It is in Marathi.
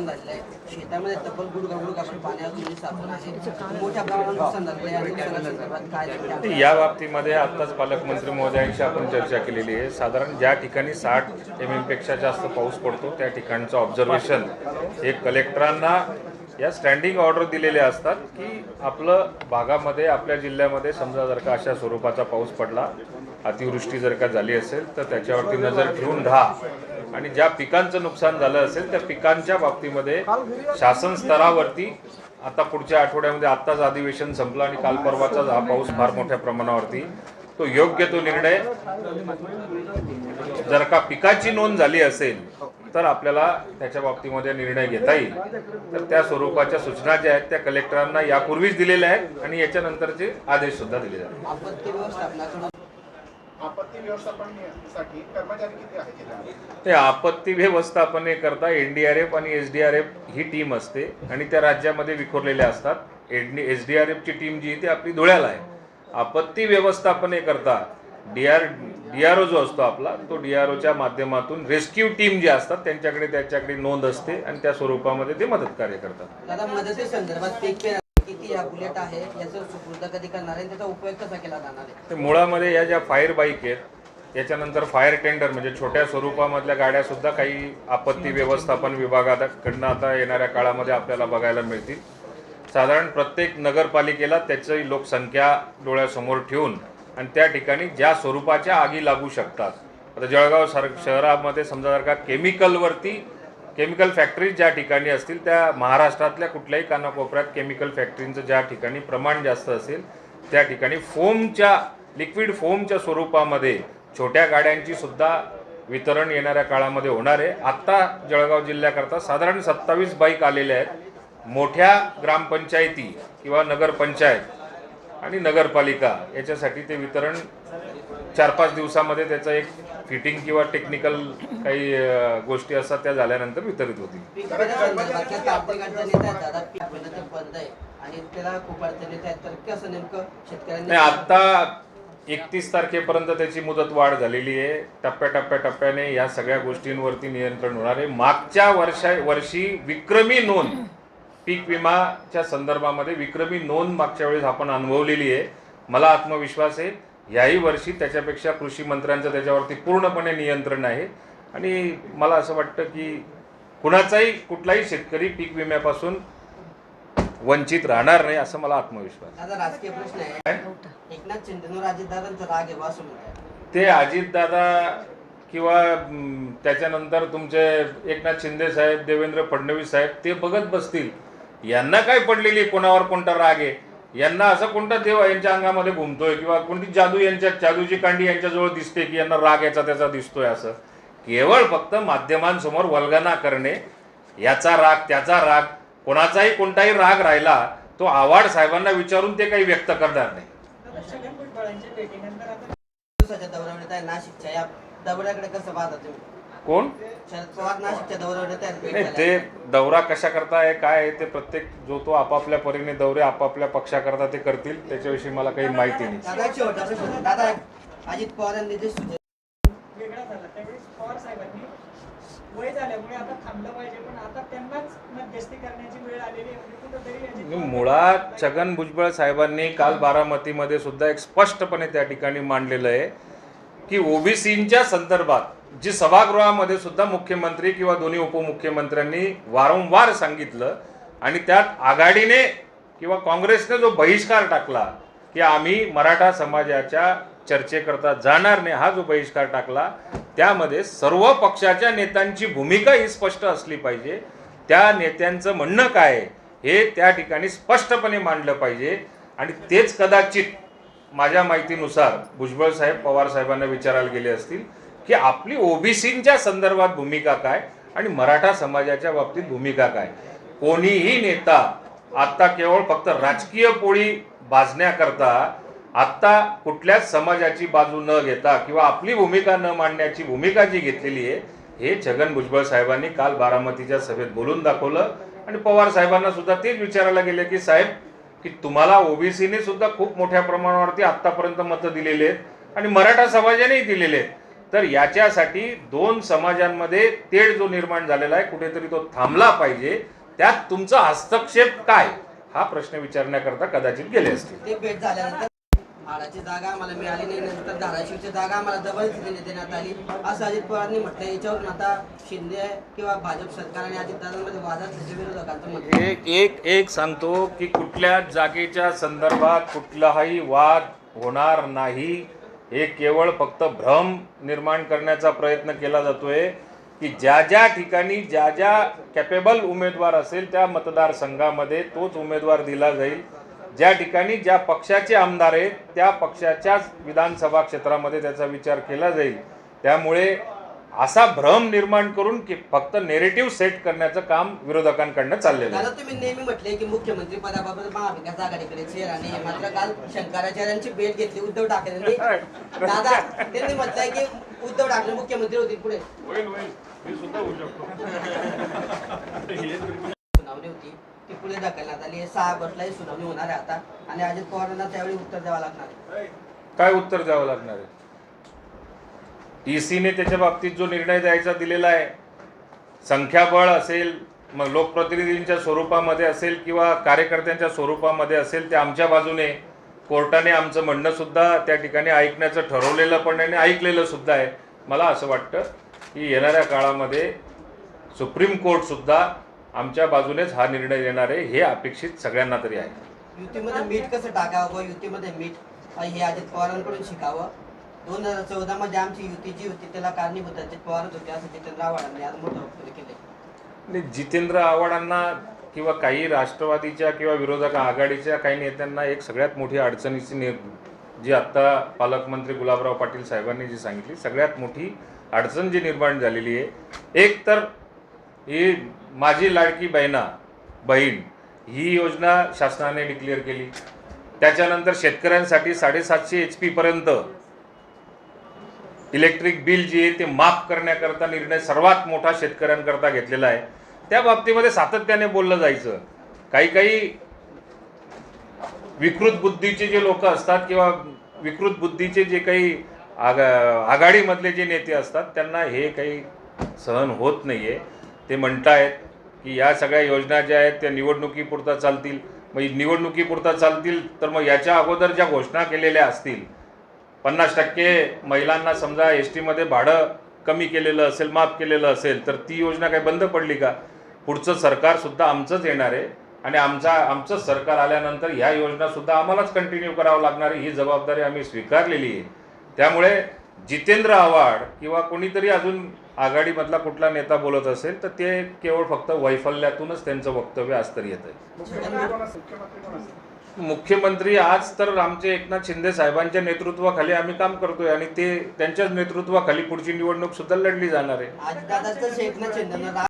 नुकसान झालेलं आहे. शेतामध्ये तब्बल गुडगा गुडगा पण पाण्यातून साचून आहे. मोठ्या प्रमाणात नुकसान झालेलं आहे. या संदर्भात काय या बाबतीमध्ये आत्ताच पालकमंत्री महोदयांशी आपण चर्चा केलेली आहे. साधारण ज्या ठिकाणी साठ एम एमपेक्षा जास्त पाऊस पडतो त्या ठिकाणचं ऑब्झर्वेशन हे कलेक्टरांना या स्टँडिंग ऑर्डर दिलेले असतात की आपलं भागामध्ये आपल्या जिल्ह्यामध्ये समजा जर का अशा स्वरूपाचा पाऊस पडला अतिवृष्टी जर का झाली असेल तर त्याच्यावरती नजर ठेवून राहा. आणि ज्या पिकांचं नुकसान झालं असेल त्या पिकांच्या बाबतीमध्ये शासन स्तरावरती आता पुढच्या आठवड्यामध्ये आत्ताच अधिवेशन संपलं आणि काल परवाचा हा पाऊस फार मोठ्या प्रमाणावरती तो योग्य तो निर्णय जर का पिकाची नोंद झाली असेल तर आपल्याला त्याच्या बाबतीमध्ये निर्णय घेता येईल. तर त्या स्वरूपाच्या सूचना ज्या आहेत त्या कलेक्टरांना यापूर्वीच दिलेल्या आहेत आणि याच्यानंतरचे आदेश सुद्धा दिले जातात. आपत्ती व्यवस्थापनाकडून आपत्ती व्यवस्थापनासाठी कर्मचारी किती आहे जिल्ह्यामध्ये? ते आपत्ती व्यवस्थापनेकरता एन डी आर एफ आणि एस डी आर एफ ही टीम असते आणि त्या राज्यामध्ये विखुरलेल्या असतात. एस डी आर एफची टीम जी आहे ती आपली धुळ्याला आहे. आपत्ती व्यवस्थापनेकरता D R D R O जो असतो आपला तो डी आर ओच्या माध्यमातून रेस्क्यू टीम जे असतात त्यांच्याकडे त्याच्याकडे नोंद असते आणि त्या स्वरूपामध्ये ते मदत कार्य करतात किती या बुलेट आहे याचं सुपूर्द कधी करणार आहे त्याचा उपयोग कसा केला जाणार आहे? ते मुळामध्ये या ज्या फायर बाईक आहेत याच्यानंतर फायर टेंडर म्हणजे छोट्या स्वरूपामधल्या गाड्या सुद्धा काही आपत्ती व्यवस्थापन विभागाकडनं आता येणाऱ्या काळामध्ये आपल्याला बघायला मिळतील. साधारण प्रत्येक नगरपालिकेला त्याची लोकसंख्या डोळ्यासमोर ठेवून आणि त्या ठिकाणी ज्या स्वरूपाच्या आगी लागू शकतात. आता जळगाव सर शहरामध्ये समजा जर का केमिकलवरती केमिकल फॅक्टरीज ज्या ठिकाणी असतील त्या महाराष्ट्रातल्या कुठल्याही कानाकोपऱ्यात केमिकल फॅक्टरींचं ज्या ठिकाणी प्रमाण जास्त असेल त्या ठिकाणी फोमच्या लिक्विड फोमच्या स्वरूपामध्ये छोट्या गाड्यांची सुद्धा वितरण येणाऱ्या काळामध्ये होणार आहे. आत्ता जळगाव जिल्ह्याकरता साधारण सत्तावीस बाईक आलेल्या आहेत. मोठ्या ग्रामपंचायती किंवा नगरपंचायत आणि नगरपालिका याच्यासाठी ते वितरण चार पाच दिवसामध्ये त्याचं एक फिटिंग किंवा टेक्निकल काही गोष्टी असतात त्या झाल्यानंतर वितरित होतील. नाही आत्ता एकतीस तारखेपर्यंत त्याची मुदत वाढ झालेली आहे. टप्प्या टप्प्या टप्प्याने या सगळ्या गोष्टींवरती नियंत्रण होणार आहे. मागच्या वर्षा वर्षी विक्रमी नोंद पीक विमाच्या संदर्भामध्ये विक्रमी नोंद मागच्या वेळेस आपण अनुभवलेली आहे. मला आत्मविश्वास आहे. याही वर्षी त्याच्यापेक्षा कृषी मंत्र्यांचं त्याच्यावरती पूर्णपणे नियंत्रण आहे. आणि मला असं वाटतं की कुणाचाही कुठलाही शेतकरी पीक विम्यापासून वंचित राहणार नाही असं मला आत्मविश्वास राजकीय प्रश्न आहे. एकनाथ ते अजितदादा किंवा त्याच्यानंतर तुमचे एकनाथ शिंदे साहेब देवेंद्र फडणवीस साहेब ते बघत बसतील. यांना काय पडलेली कोणावर कोणता राग आहे? यांना असं कोणता देव यांच्या अंगामध्ये घुमतोय किंवा कोणती जादू यांच्या जादूची कांडी यांच्याजवळ दिसते की यांना राग याचा त्याचा दिसतोय असं? केवळ फक्त माध्यमांसमोर वल्गना करणे याचा राग त्याचा राग कोणाचाही कोणताही राग राहिला तो आव्हाड साहेबांना विचारून ते काही व्यक्त करणार नाही. दिवसाच्या नाशिकच्या या दौऱ्याकडे कसं पाहता तुम्ही? कोण? नाही. ते दौरा कशा करता आहे काय आहे ते प्रत्येक जो तो आपापल्या परीने दौरे आपापल्या पक्षाकरता ते करतील त्याच्याविषयी मला काही माहिती नाही. अजित पवार यांनी जे सूचना वेगळा झाला. त्यावेळेस पवार साहेबांनी वय झाल्यामुळे आता थांबलं पाहिजे पण आता त्यांनाच मध्यस्थी करण्याची वेळ आलेली आहे. म्हणजे कुठंतरी मुळात छगन भुजबळ साहेबांनी काल बारामतीमध्ये सुद्धा एक स्पष्टपणे त्या ठिकाणी मांडलेलं आहे की ओबीसींच्या संदर्भात जी सभागृहामध्ये सुद्धा मुख्यमंत्री किंवा दोन्ही उपमुख्यमंत्र्यांनी वारंवार सांगितलं आणि त्यात आघाडीने किंवा काँग्रेसने जो बहिष्कार टाकला की आम्ही मराठा समाजाच्या चर्चेकरता जाणार नाही हा जो बहिष्कार टाकला त्यामध्ये सर्व पक्षाच्या नेत्यांची भूमिका ही स्पष्ट असली पाहिजे. त्या नेत्यांचं म्हणणं काय हे त्या ठिकाणी स्पष्टपणे मांडलं पाहिजे. आणि तेच कदाचित माझ्या माहितीनुसार भुजबळ साहेब पवार साहेबांना विचारायला गेले असतील की आपली ओबीसींच्या संदर्भात भूमिका काय आणि मराठा समाजाच्या बाबतीत भूमिका काय? कोणीही नेता आत्ता केवळ फक्त राजकीय पोळी भाजण्याकरता आत्ता कुठल्याच समाजाची बाजू न घेता किंवा आपली भूमिका न मांडण्याची भूमिका जी घेतलेली आहे हे छगन भुजबळ साहेबांनी काल बारामतीच्या सभेत बोलून दाखवलं. आणि पवार साहेबांना सुद्धा तेच विचारायला गेले की साहेब की तुम्हाला ओबीसीने सुद्धा खूप मोठ्या प्रमाणावरती आत्तापर्यंत मतं दिलेली आहेत आणि मराठा समाजानेही दिलेले आहेत. तर याच्यासाठी दोन समाजांमध्ये तेढ जो निर्माण झालेला आहे कुठेतरी तो थांबला पाहिजे. त्यात तुमचा हस्तक्षेप काय? हा प्रश्न विचारण्याकरता कदाचित गेले असतील. ते भेट झाल्यानंतर म्हाडाची जागा आम्हाला मिळाली नाही नंतर धाराशिवची जागा आम्हाला जबरदस्तीने देण्यात आली. असं अजित पवारांनी म्हटलं याच्यावरून आता शिंदे किंवा भाजप सरकार आणि अजितदादांमध्ये वादात विरोधकांचं. एक एक एक सांगतो की कुठल्या जागेच्या संदर्भात कुठलाही वाद होणार नाही. हे केवळ फक्त भ्रम निर्माण करण्याचा प्रयत्न केला जातोय की ज्या ज्या ठिकाणी ज्या ज्या कॅपेबल उमेदवार असेल त्या मतदारसंघामध्ये तोच उमेदवार दिला जाईल. ज्या ठिकाणी ज्या पक्षाचे आमदार आहेत त्या पक्षाच्याच विधानसभा क्षेत्रामध्ये त्याचा विचार केला जाईल. त्यामुळे असा भ्रम निर्माण करून की फक्त नेरेटिव्ह सेट करण्याचं काम विरोधकांकडनं चाललेलं आहे. दादा तुम्ही नेहमी म्हटले की मुख्यमंत्री पदाबाबत महाविकास आघाडीकडे चेर आणि मात्र काल शंकराचार्यांची भेट घेतली उद्धव ठाकरेंनी. दादा त्यांनी म्हटलंय की उद्धव ठाकरे मुख्यमंत्री होतील पुढे. सुनावणी होती. ती पुढे ढकलण्यात आली. सहा ऑगस्टलाही सुनावणी होणार आहे आता. आणि अजित पवारांना त्यावेळी उत्तर द्यावं लागणार आहे. काय उत्तर द्यावं लागणार आहे? ईसीने त्याच्या बाबतीत जो निर्णय द्यायचा दिलेला आहे संख्याबळ असेल मग लोकप्रतिनिधींच्या स्वरूपामध्ये असेल किंवा कार्यकर्त्यांच्या स्वरूपामध्ये असेल ते आमच्या बाजूने कोर्टाने आमचं म्हणणं सुद्धा त्या ठिकाणी ऐकण्याचं ठरवलेलं पण आहे आणि ऐकलेलं सुद्धा आहे. मला असं वाटतं की येणाऱ्या काळामध्ये सुप्रीम कोर्ट सुद्धा आमच्या बाजूनेच हा निर्णय देणार आहे हे अपेक्षित सगळ्यांना तरी आहे. युतीमध्ये मीठ कसं टाकावं? युतीमध्ये मीठ हे अजित पवारांकडून शिकावं? दोन हजार चौदा मध्ये आमची युती जी होती त्याला कारणीभूत अजित पवारच होते असं जितेंद्र आव्हाडांनी आज मोठं वक्तव्य केले जितेंद्र आव्हाडांना किंवा काही राष्ट्रवादीच्या किंवा विरोधक आघाडीच्या काही नेत्यांना एक सगळ्यात मोठी अडचणीची ने जी आत्ता पालकमंत्री गुलाबराव पाटील साहेबांनी जी सांगितली सगळ्यात मोठी अडचण जी निर्माण झालेली आहे एक तर ही माझी लाडकी बहिणा बहीण ही योजना शासनाने डिक्लेअर केली. त्याच्यानंतर शेतकऱ्यांसाठी साडेसातशे एच पीपर्यंत इलेक्ट्रिक बिल जे आहे ते माफ करण्याकरता निर्णय सर्वात मोठा शेतकऱ्यांकरता घेतलेला आहे. त्या बाबतीमध्ये सातत्याने बोललं जायचं. काही काही विकृत बुद्धीचे जे लोक असतात किंवा विकृत बुद्धीचे जे काही आगा आघाडीमधले जे नेते असतात त्यांना हे काही सहन होत नाही आहे ते म्हणतायत की या सगळ्या योजना ज्या आहेत त्या निवडणुकीपुरता चालतील. मग निवडणुकीपुरता चालतील तर मग याच्या अगोदर ज्या घोषणा केलेल्या असतील पन्नास टक्के महिलांना समजा एस टीमध्ये भाडं कमी केलेलं असेल माफ केलेलं असेल तर ती योजना काही बंद पडली का? पुढचं सरकारसुद्धा आमचंच येणार आहे आणि आमचा आमचंच सरकार आल्यानंतर ह्या योजनासुद्धा आम्हालाच कंटिन्यू करावं लागणार आहे ही जबाबदारी आम्ही स्वीकारलेली आहे. त्यामुळे जितेंद्र आव्हाड किंवा कोणीतरी अजून आघाडीमधला कुठला नेता बोलत असेल तर ते केवळ फक्त वैफल्यातूनच त्यांचं वक्तव्य आज तरी येत आहे. मुख्यमंत्री आज तर आमचे एकनाथ शिंदे साहेबांच्या नेतृत्वाखाली आम्ही काम करतोय आणि ते त्यांच्याच नेतृत्वाखाली पुढची निवडणूक सुद्धा लढली जाणार आहे.